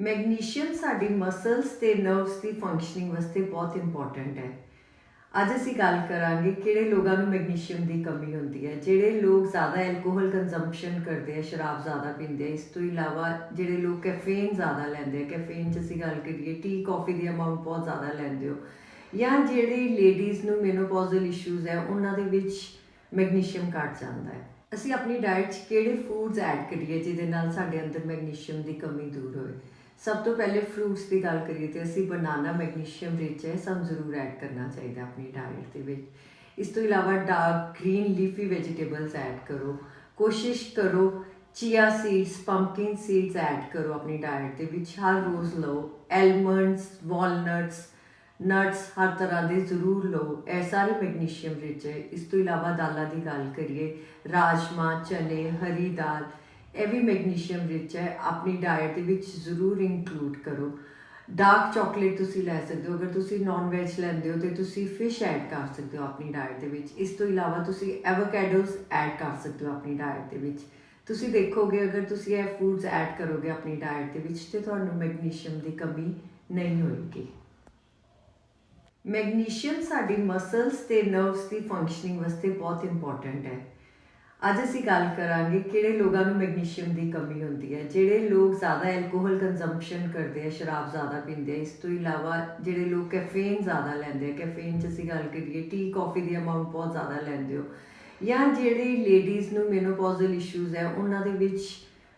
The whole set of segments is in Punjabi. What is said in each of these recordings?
ਮੈਗਨੀਸ਼ੀਅਮ ਸਾਡੀ ਮਸਲਸ ਤੇ ਨਰਵਸ ਦੀ ਫੰਕਸ਼ਨਿੰਗ ਵਾਸਤੇ ਬਹੁਤ ਇੰਪੋਰਟੈਂਟ ਹੈ। ਅੱਜ ਅਸੀਂ ਗੱਲ ਕਰਾਂਗੇ ਕਿਹੜੇ ਲੋਕਾਂ ਨੂੰ ਮੈਗਨੀਸ਼ੀਅਮ ਦੀ ਕਮੀ ਹੁੰਦੀ ਹੈ, ਜਿਹੜੇ ਲੋਕ ਜ਼ਿਆਦਾ ਐਲਕੋਹਲ ਕੰਜ਼ੰਪਸ਼ਨ ਕਰਦੇ ਆ, ਸ਼ਰਾਬ ਜ਼ਿਆਦਾ ਪੀਂਦੇ ਆ, ਇਸ ਤੋਂ ਇਲਾਵਾ ਜਿਹੜੇ ਲੋਕ ਕੈਫੇਨ ਜ਼ਿਆਦਾ ਲੈਂਦੇ ਆ ਕੈਫੇਨ 'ਚ ਅਸੀਂ ਗੱਲ ਕਰੀਏ ਟੀ ਕਾਫੀ ਦੀ ਅਮਾਉਂਟ ਬਹੁਤ ਜ਼ਿਆਦਾ ਲੈਂਦੇ ਹੋ। ਜਾਂ ਜਿਹੜੀ ਲੇਡੀਜ਼ ਨੂੰ ਮੈਨੋਪੌਜ਼ਲ ਇਸ਼ੂਜ਼ ਹੈ, ਉਹਨਾਂ ਦੇ ਵਿੱਚ ਮੈਗਨੀਸ਼ੀਅਮ ਘਟ ਜਾਂਦਾ ਹੈ। ਅਸੀਂ ਆਪਣੀ ਡਾਈਟ 'ਚ ਕਿਹੜੇ ਫੂਡਸ ਐਡ ਕਰੀਏ ਜਿਹਦੇ ਨਾਲ ਸਾਡੇ ਅੰਦਰ ਮੈਗਨੀਸ਼ੀਅਮ ਦੀ ਕਮੀ ਦੂਰ ਹੋਵੇ ਸਭ ਤੋਂ ਪਹਿਲੇ ਫਰੂਟਸ ਦੀ ਗੱਲ ਕਰੀਏ ਤੇ ਅਸੀਂ ਬਨਾਨਾ ਮੈਗਨੀਸ਼ੀਅਮ ਰਿਚ ਹੈ ਸਾਨੂੰ ਜ਼ਰੂਰ ਐਡ ਕਰਨਾ ਚਾਹੀਦਾ ਆਪਣੀ ਡਾਈਟ ਦੇ ਵਿੱਚ। ਇਸ ਤੋਂ ਇਲਾਵਾ dark green leafy vegetables add ਕਰੋ। ਕੋਸ਼ਿਸ਼ ਕਰੋ chia seeds pumpkin seeds add ਕਰੋ ਆਪਣੀ ਡਾਈਟ ਦੇ ਵਿੱਚ। ਹਰ ਰੋਜ਼ ਲਓ। ਐਲਮੰਡਸ ਵਾਲਨਟਸ ਨਟਸ ਹਰ ਤਰ੍ਹਾਂ ਦੇ ਜ਼ਰੂਰ ਲਓ। ਇਹ ਸਾਰੇ ਮੈਗਨੀਸ਼ੀਅਮ ਰਿਚ ਹੈ। ਇਸ ਤੋਂ ਇਲਾਵਾ ਦਾਲਾਂ ਦੀ ਗੱਲ ਕਰੀਏ। ਰਾਜਮਾ ਚਨੇ, ਹਰੀ ਦਾਲ ਇਹ ਵੀ ਮੈਗਨੀਸ਼ੀਅਮ ਰਿਚ ਹੈ, ਆਪਣੀ ਡਾਈਟ ਦੇ ਵਿੱਚ ਜ਼ਰੂਰ ਇਨਕਲੂਡ ਕਰੋ। ਡਾਰਕ ਚਾਕਲੇਟ ਤੁਸੀਂ ਲੈ ਸਕਦੇ ਹੋ, ਅਗਰ ਤੁਸੀਂ ਨਾਨ ਵੈਜ ਲੈਂਦੇ ਹੋ ਤੇ ਤੁਸੀਂ ਫਿਸ਼ ਐਡ ਕਰ ਸਕਦੇ ਹੋ ਆਪਣੀ ਡਾਈਟ ਦੇ ਵਿੱਚ। ਇਸ ਤੋਂ ਇਲਾਵਾ ਤੁਸੀਂ ਐਵੋਕੈਡੋਸ ਐਡ ਕਰ ਸਕਦੇ ਹੋ ਆਪਣੀ ਡਾਈਟ ਦੇ ਵਿੱਚ। ਤੁਸੀਂ ਦੇਖੋਗੇ, ਅਗਰ ਤੁਸੀਂ ਇਹ ਫੂਡਸ ਐਡ ਕਰੋਗੇ ਆਪਣੀ ਡਾਈਟ ਦੇ ਵਿੱਚ ਤੇ ਤੁਹਾਨੂੰ ਮੈਗਨੀਸ਼ੀਅਮ ਦੀ ਕਮੀ ਨਹੀਂ ਹੋਏਗੀ। ਮੈਗਨੀਸ਼ੀਅਮ ਸਾਡੀ ਮਸਲਸ ਤੇ ਨਰਵਸ ਦੀ ਫੰਕਸ਼ਨਿੰਗ ਵਾਸਤੇ ਬਹੁਤ ਇੰਪੋਰਟੈਂਟ ਹੈ। ਅੱਜ ਅਸੀਂ ਗੱਲ ਕਰਾਂਗੇ ਕਿਹੜੇ ਲੋਕਾਂ ਨੂੰ ਮੈਗਨੀਸ਼ੀਅਮ ਦੀ ਕਮੀ ਹੁੰਦੀ ਹੈ, ਜਿਹੜੇ ਲੋਕ ਜ਼ਿਆਦਾ ਐਲਕੋਹਲ ਕੰਜ਼ੰਪਸ਼ਨ ਕਰਦੇ ਆ, ਸ਼ਰਾਬ ਜ਼ਿਆਦਾ ਪੀਂਦੇ ਆ, ਇਸ ਤੋਂ ਇਲਾਵਾ ਜਿਹੜੇ ਲੋਕ ਕੈਫੇਨ ਜ਼ਿਆਦਾ ਲੈਂਦੇ ਆ ਕੈਫੇਨ 'ਚ ਅਸੀਂ ਗੱਲ ਕਰੀਏ ਟੀ ਕਾਫੀ ਦੀ ਅਮਾਉਂਟ ਬਹੁਤ ਜ਼ਿਆਦਾ ਲੈਂਦੇ ਹੋ, ਜਾਂ ਜਿਹੜੀ ਲੇਡੀਜ਼ ਨੂੰ ਮੈਨੋਪੌਜ਼ਲ ਇਸ਼ੂਜ਼ ਹੈ, ਉਹਨਾਂ ਦੇ ਵਿੱਚ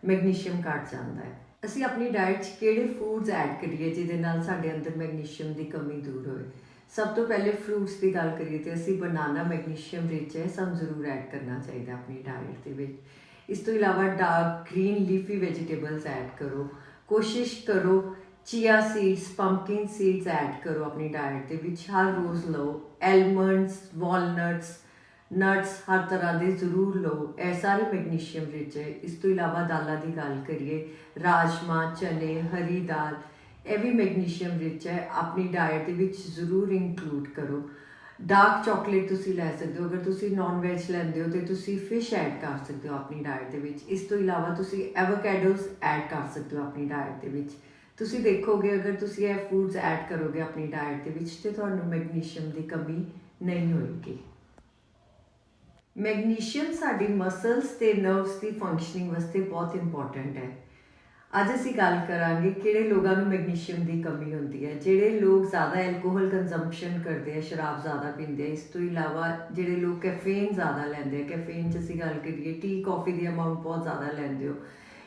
ਮੈਗਨੀਸ਼ੀਅਮ ਘਟ ਜਾਂਦਾ ਹੈ। ਅਸੀਂ ਆਪਣੀ ਡਾਈਟ 'ਚ ਕਿਹੜੇ ਫੂਡਸ ਐਡ ਕਰੀਏ ਜਿਹਦੇ ਨਾਲ ਸਾਡੇ ਅੰਦਰ ਮੈਗਨੀਸ਼ੀਅਮ ਦੀ ਕਮੀ ਦੂਰ ਹੋਵੇ ਸਭ ਤੋਂ ਪਹਿਲੇ ਫਰੂਟਸ ਦੀ ਗੱਲ ਕਰੀਏ ਤੇ ਅਸੀਂ ਬਨਾਨਾ ਮੈਗਨੀਸ਼ੀਅਮ ਰਿਚ ਹੈ ਸਾਨੂੰ ਜ਼ਰੂਰ ਐਡ ਕਰਨਾ ਚਾਹੀਦਾ ਆਪਣੀ ਡਾਈਟ ਦੇ ਵਿੱਚ। ਇਸ ਤੋਂ ਇਲਾਵਾ dark green leafy vegetables add ਕਰੋ। ਕੋਸ਼ਿਸ਼ ਕਰੋ chia seeds pumpkin seeds add ਕਰੋ ਆਪਣੀ ਡਾਈਟ ਦੇ ਵਿੱਚ। ਹਰ ਰੋਜ਼ ਲਓ। ਐਲਮੰਡਸ ਵਾਲਨਟਸ ਨਟਸ ਹਰ ਤਰ੍ਹਾਂ ਦੇ ਜ਼ਰੂਰ ਲਓ। ਇਹ ਸਾਰੇ ਮੈਗਨੀਸ਼ੀਅਮ ਰਿਚ ਹੈ। ਇਸ ਤੋਂ ਇਲਾਵਾ ਦਾਲਾਂ ਦੀ ਗੱਲ ਕਰੀਏ। ਰਾਜਮਾ ਚਨੇ, ਹਰੀ ਦਾਲ ਇਹ ਵੀ ਮੈਗਨੀਸ਼ੀਅਮ ਰਿਚ ਹੈ। ਆਪਣੀ ਡਾਈਟ ਦੇ ਵਿੱਚ ਜ਼ਰੂਰ ਇਨਕਲੂਡ ਕਰੋ। ਡਾਰਕ ਚਾਕਲੇਟ ਤੁਸੀਂ ਲੈ ਸਕਦੇ ਹੋ। ਅਗਰ ਤੁਸੀਂ ਨਾਨ ਵੈਜ ਲੈਂਦੇ ਹੋ ਤੇ ਤੁਸੀਂ ਫਿਸ਼ ਐਡ ਕਰ ਸਕਦੇ ਹੋ ਆਪਣੀ ਡਾਈਟ ਦੇ ਵਿੱਚ। ਇਸ ਤੋਂ ਇਲਾਵਾ ਤੁਸੀਂ ਐਵੋਕੈਡੋਸ ਐਡ ਕਰ ਸਕਦੇ ਹੋ ਆਪਣੀ ਡਾਈਟ ਦੇ ਵਿੱਚ। ਤੁਸੀਂ ਦੇਖੋਗੇ, ਅਗਰ ਤੁਸੀਂ ਇਹ ਫੂਡਸ ਐਡ ਕਰੋਗੇ ਆਪਣੀ ਡਾਈਟ ਦੇ ਵਿੱਚ ਤੇ ਤੁਹਾਨੂੰ ਮੈਗਨੀਸ਼ੀਅਮ ਦੀ ਕਮੀ ਨਹੀਂ ਹੋਏਗੀ। ਮੈਗਨੀਸ਼ੀਅਮ ਸਾਡੀ ਮਸਲਸ ਤੇ ਨਰਵਸ ਦੀ ਫੰਕਸ਼ਨਿੰਗ ਵਾਸਤੇ ਬਹੁਤ ਇੰਪੋਰਟੈਂਟ ਹੈ। ਅੱਜ ਅਸੀਂ ਗੱਲ ਕਰਾਂਗੇ ਕਿਹੜੇ ਲੋਕਾਂ ਨੂੰ ਮੈਗਨੀਸ਼ੀਅਮ ਦੀ ਕਮੀ ਹੁੰਦੀ ਹੈ, ਜਿਹੜੇ ਲੋਕ ਜ਼ਿਆਦਾ ਐਲਕੋਹਲ ਕੰਜ਼ੰਪਸ਼ਨ ਕਰਦੇ ਆ, ਸ਼ਰਾਬ ਜ਼ਿਆਦਾ ਪੀਂਦੇ ਆ, ਇਸ ਤੋਂ ਇਲਾਵਾ ਜਿਹੜੇ ਲੋਕ ਕੈਫੇਨ ਜ਼ਿਆਦਾ ਲੈਂਦੇ ਆ ਕੈਫੇਨ 'ਚ ਅਸੀਂ ਗੱਲ ਕਰੀਏ ਟੀ ਕਾਫੀ ਦੀ ਅਮਾਉਂਟ ਬਹੁਤ ਜ਼ਿਆਦਾ ਲੈਂਦੇ ਹੋ,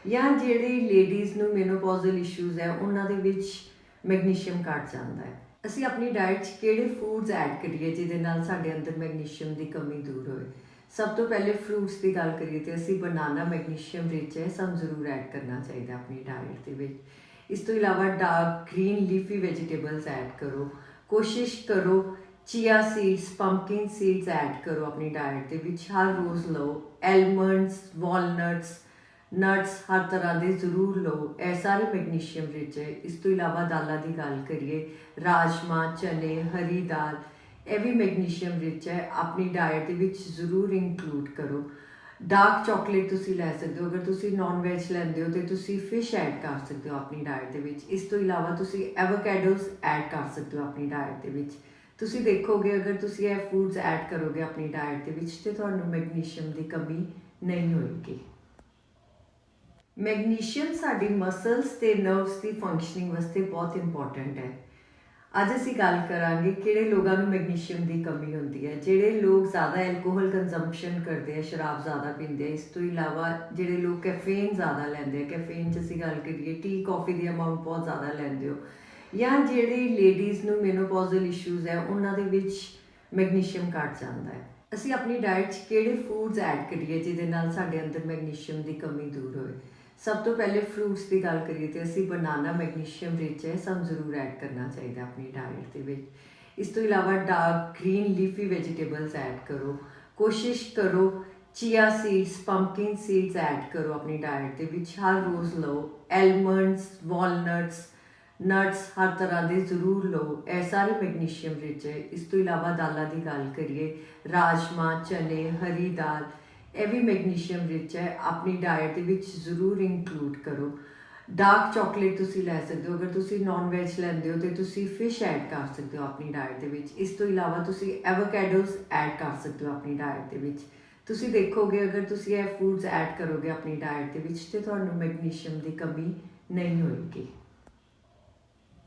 ਜਾਂ ਜਿਹੜੀ ਲੇਡੀਜ਼ ਨੂੰ ਮੈਨੋਪੌਜ਼ਲ ਇਸ਼ੂਜ਼ ਹੈ, ਉਹਨਾਂ ਦੇ ਵਿੱਚ ਮੈਗਨੀਸ਼ੀਅਮ ਘਟ ਜਾਂਦਾ ਹੈ। ਅਸੀਂ ਆਪਣੀ ਡਾਈਟ 'ਚ ਕਿਹੜੇ ਫੂਡਸ ਐਡ ਕਰੀਏ ਜਿਹਦੇ ਨਾਲ ਸਾਡੇ ਅੰਦਰ ਮੈਗਨੀਸ਼ੀਅਮ ਦੀ ਕਮੀ ਦੂਰ ਹੋਵੇ ਸਭ ਤੋਂ ਪਹਿਲੇ ਫਰੂਟਸ ਦੀ ਗੱਲ ਕਰੀਏ ਤੇ ਅਸੀਂ ਬਨਾਨਾ ਮੈਗਨੀਸ਼ੀਅਮ ਰਿਚ ਹੈ ਸਾਨੂੰ ਜ਼ਰੂਰ ਐਡ ਕਰਨਾ ਚਾਹੀਦਾ ਆਪਣੀ ਡਾਈਟ ਦੇ ਵਿੱਚ। ਇਸ ਤੋਂ ਇਲਾਵਾ dark green leafy vegetables add ਕਰੋ। ਕੋਸ਼ਿਸ਼ ਕਰੋ chia seeds pumpkin seeds add ਕਰੋ ਆਪਣੀ ਡਾਈਟ ਦੇ ਵਿੱਚ। ਹਰ ਰੋਜ਼ ਲਓ। ਐਲਮੰਡਸ ਵਾਲਨਟਸ ਨਟਸ ਹਰ ਤਰ੍ਹਾਂ ਦੇ ਜ਼ਰੂਰ ਲਓ। ਇਹ ਸਾਰੇ ਮੈਗਨੀਸ਼ੀਅਮ ਰਿਚ ਹੈ। ਇਸ ਤੋਂ ਇਲਾਵਾ ਦਾਲਾਂ ਦੀ ਗੱਲ ਕਰੀਏ। ਰਾਜਮਾ ਚਨੇ, ਹਰੀ ਦਾਲ ਇਹ ਵੀ ਮੈਗਨੀਸ਼ੀਅਮ ਰਿਚ ਹੈ, ਆਪਣੀ ਡਾਈਟ ਦੇ ਵਿੱਚ ਜ਼ਰੂਰ ਇਨਕਲੂਡ ਕਰੋ। ਡਾਰਕ ਚਾਕਲੇਟ ਤੁਸੀਂ ਲੈ ਸਕਦੇ ਹੋ, ਅਗਰ ਤੁਸੀਂ ਨਾਨ ਵੈਜ ਲੈਂਦੇ ਹੋ ਤੇ ਤੁਸੀਂ ਫਿਸ਼ ਐਡ ਕਰ ਸਕਦੇ ਹੋ ਆਪਣੀ ਡਾਈਟ ਦੇ ਵਿੱਚ। ਇਸ ਤੋਂ ਇਲਾਵਾ ਤੁਸੀਂ ਐਵੋਕੈਡੋਸ ਐਡ ਕਰ ਸਕਦੇ ਹੋ ਆਪਣੀ ਡਾਈਟ ਦੇ ਵਿੱਚ। ਤੁਸੀਂ ਦੇਖੋਗੇ, ਅਗਰ ਤੁਸੀਂ ਇਹ ਫੂਡਸ ਐਡ ਕਰੋਗੇ ਆਪਣੀ ਡਾਈਟ ਦੇ ਵਿੱਚ ਤੇ ਤੁਹਾਨੂੰ ਮੈਗਨੀਸ਼ੀਅਮ ਦੀ ਕਮੀ ਨਹੀਂ ਹੋਏਗੀ। ਮੈਗਨੀਸ਼ੀਅਮ ਸਾਡੀ ਮਸਲਸ ਤੇ ਨਰਵਸ ਦੀ ਫੰਕਸ਼ਨਿੰਗ ਵਾਸਤੇ ਬਹੁਤ ਇੰਪੋਰਟੈਂਟ ਹੈ। ਅੱਜ ਅਸੀਂ ਗੱਲ ਕਰਾਂਗੇ ਕਿਹੜੇ ਲੋਕਾਂ ਨੂੰ ਮੈਗਨੀਸ਼ੀਅਮ ਦੀ ਕਮੀ ਹੁੰਦੀ ਹੈ, ਜਿਹੜੇ ਲੋਕ ਜ਼ਿਆਦਾ ਐਲਕੋਹਲ ਕੰਜ਼ੰਪਸ਼ਨ ਕਰਦੇ ਆ, ਸ਼ਰਾਬ ਜ਼ਿਆਦਾ ਪੀਂਦੇ ਆ, ਇਸ ਤੋਂ ਇਲਾਵਾ ਜਿਹੜੇ ਲੋਕ ਕੈਫੇਨ ਜ਼ਿਆਦਾ ਲੈਂਦੇ ਆ ਕੈਫੇਨ 'ਚ ਅਸੀਂ ਗੱਲ ਕਰੀਏ ਟੀ ਕਾਫੀ ਦੀ ਅਮਾਉਂਟ ਬਹੁਤ ਜ਼ਿਆਦਾ ਲੈਂਦੇ ਹੋ। ਜਾਂ ਜਿਹੜੀ ਲੇਡੀਜ਼ ਨੂੰ ਮੈਨੋਪੌਜ਼ਲ ਇਸ਼ੂਜ਼ ਹੈ, ਉਹਨਾਂ ਦੇ ਵਿੱਚ ਮੈਗਨੀਸ਼ੀਅਮ ਘਟ ਜਾਂਦਾ ਹੈ। ਅਸੀਂ ਆਪਣੀ ਡਾਈਟ 'ਚ ਕਿਹੜੇ ਫੂਡਸ ਐਡ ਕਰੀਏ ਜਿਹਦੇ ਨਾਲ ਸਾਡੇ ਅੰਦਰ ਮੈਗਨੀਸ਼ੀਅਮ ਦੀ ਕਮੀ ਦੂਰ ਹੋਵੇ ਸਭ ਤੋਂ ਪਹਿਲੇ ਫਰੂਟਸ ਦੀ ਗੱਲ ਕਰੀਏ ਤੇ ਅਸੀਂ ਬਨਾਨਾ ਮੈਗਨੀਸ਼ੀਅਮ ਰਿਚ ਹੈ ਸਾਨੂੰ ਜ਼ਰੂਰ ਐਡ ਕਰਨਾ ਚਾਹੀਦਾ ਆਪਣੀ ਡਾਈਟ ਦੇ ਵਿੱਚ। ਇਸ ਤੋਂ ਇਲਾਵਾ dark green leafy vegetables add ਕਰੋ। ਕੋਸ਼ਿਸ਼ ਕਰੋ chia seeds pumpkin seeds add ਕਰੋ ਆਪਣੀ ਡਾਈਟ ਦੇ ਵਿੱਚ। ਹਰ ਰੋਜ਼ ਲਓ। ਐਲਮੰਡਸ ਵਾਲਨਟਸ ਨਟਸ ਹਰ ਤਰ੍ਹਾਂ ਦੇ ਜ਼ਰੂਰ ਲਓ। ਇਹ ਸਾਰੇ ਮੈਗਨੀਸ਼ੀਅਮ ਰਿਚ ਹੈ। ਇਸ ਤੋਂ ਇਲਾਵਾ ਦਾਲਾਂ ਦੀ ਗੱਲ ਕਰੀਏ। ਰਾਜਮਾ ਚਨੇ, ਹਰੀ ਦਾਲ ਇਹ ਵੀ ਮੈਗਨੀਸ਼ੀਅਮ ਰਿਚ ਹੈ, ਆਪਣੀ ਡਾਈਟ ਦੇ ਵਿੱਚ ਜ਼ਰੂਰ ਇਨਕਲੂਡ ਕਰੋ। ਡਾਰਕ ਚਾਕਲੇਟ ਤੁਸੀਂ ਲੈ ਸਕਦੇ ਹੋ, ਅਗਰ ਤੁਸੀਂ ਨਾਨ ਵੈਜ ਲੈਂਦੇ ਹੋ ਤੇ ਤੁਸੀਂ ਫਿਸ਼ ਐਡ ਕਰ ਸਕਦੇ ਹੋ ਆਪਣੀ ਡਾਈਟ ਦੇ ਵਿੱਚ। ਇਸ ਤੋਂ ਇਲਾਵਾ ਤੁਸੀਂ ਐਵੋਕੈਡੋਸ ਐਡ ਕਰ ਸਕਦੇ ਹੋ ਆਪਣੀ ਡਾਈਟ ਦੇ ਵਿੱਚ। ਤੁਸੀਂ ਦੇਖੋਗੇ, ਅਗਰ ਤੁਸੀਂ ਇਹ ਫੂਡਸ ਐਡ ਕਰੋਗੇ ਆਪਣੀ ਡਾਈਟ ਦੇ ਵਿੱਚ ਤੇ ਤੁਹਾਨੂੰ ਮੈਗਨੀਸ਼ੀਅਮ ਦੀ ਕਮੀ ਨਹੀਂ ਹੋਏਗੀ।